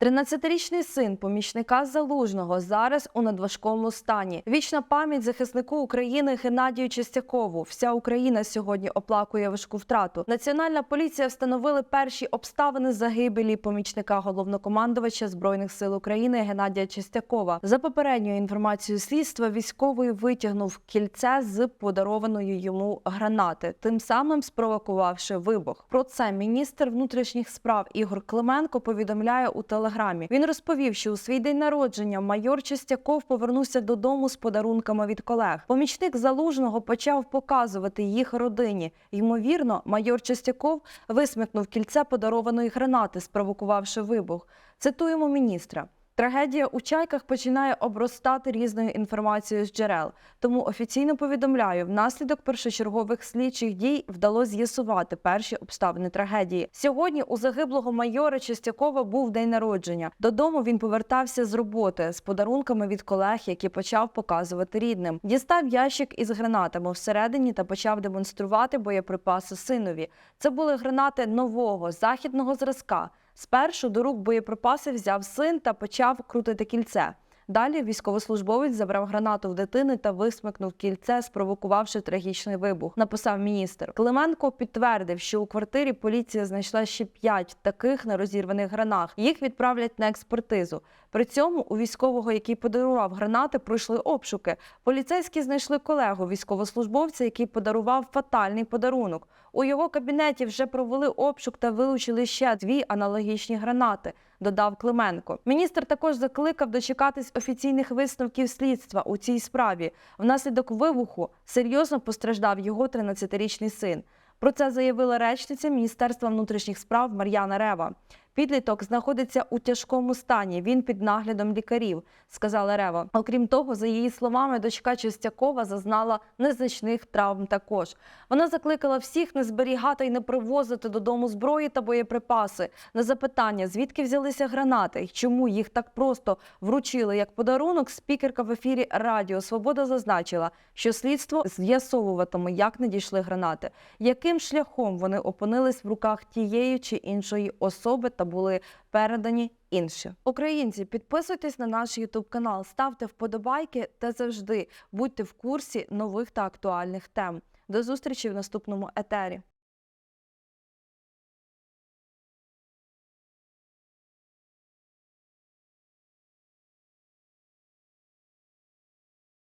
13-річний син помічника залужного зараз у надважкому стані. Вічна пам'ять захиснику України Геннадію Чистякову. Вся Україна сьогодні оплакує важку втрату. Національна поліція встановили перші обставини загибелі помічника головнокомандувача збройних сил України Геннадія Чистякова. За попередньою інформацією слідства, військовий витягнув кільце з подарованої йому гранати, тим самим спровокувавши вибух. Про це міністр внутрішніх справ Ігор Клименко повідомляє у телеграмі. Він розповів, що у свій день народження майор Чистяков повернувся додому з подарунками від колег. Помічник залужного почав показувати їх родині. Ймовірно, майор Чистяков висмикнув кільце подарованої гранати, спровокувавши вибух. Цитуємо міністра. Трагедія у чайках починає обростати різною інформацією з джерел. Тому офіційно повідомляю, внаслідок першочергових слідчих дій вдалося з'ясувати перші обставини трагедії. Сьогодні у загиблого майора Чистякова був день народження. Додому він повертався з роботи з подарунками від колег, які почав показувати рідним. Дістав ящик із гранатами всередині та почав демонструвати боєприпаси синові. Це були гранати нового західного зразка. Спершу до рук боєприпаси взяв син та почав крутити кільце. Далі військовослужбовець забрав гранату в дитини та висмикнув кільце, спровокувавши трагічний вибух. Написав міністр. Клименко підтвердив, що у квартирі поліція знайшла ще п'ять таких нерозірваних гранат. Їх відправлять на експертизу. При цьому у військового, який подарував гранати, пройшли обшуки. Поліцейські знайшли колегу військовослужбовця, який подарував фатальний подарунок. У його кабінеті вже провели обшук та вилучили ще дві аналогічні гранати. Додав Клименко. Міністр також закликав дочекатись офіційних висновків слідства у цій справі. Внаслідок вибуху серйозно постраждав його 13-річний син. Про це заявила речниця Міністерства внутрішніх справ Мар'яна Рева. Підліток знаходиться у тяжкому стані. Він під наглядом лікарів, сказала Рева. Окрім того, за її словами, дочка Чистякова зазнала незначних травм. Також вона закликала всіх не зберігати і не привозити додому зброї та боєприпаси. На запитання, звідки взялися гранати і чому їх так просто вручили як подарунок. Спікерка в ефірі Радіо Свобода зазначила, що слідство з'ясовуватиме, як надійшли гранати, яким шляхом вони опинились в руках тієї чи іншої особи та були передані інші. Українці, підписуйтесь на наш Ютуб канал, ставте вподобайки та завжди будьте в курсі нових та актуальних тем. До зустрічі в наступному етері.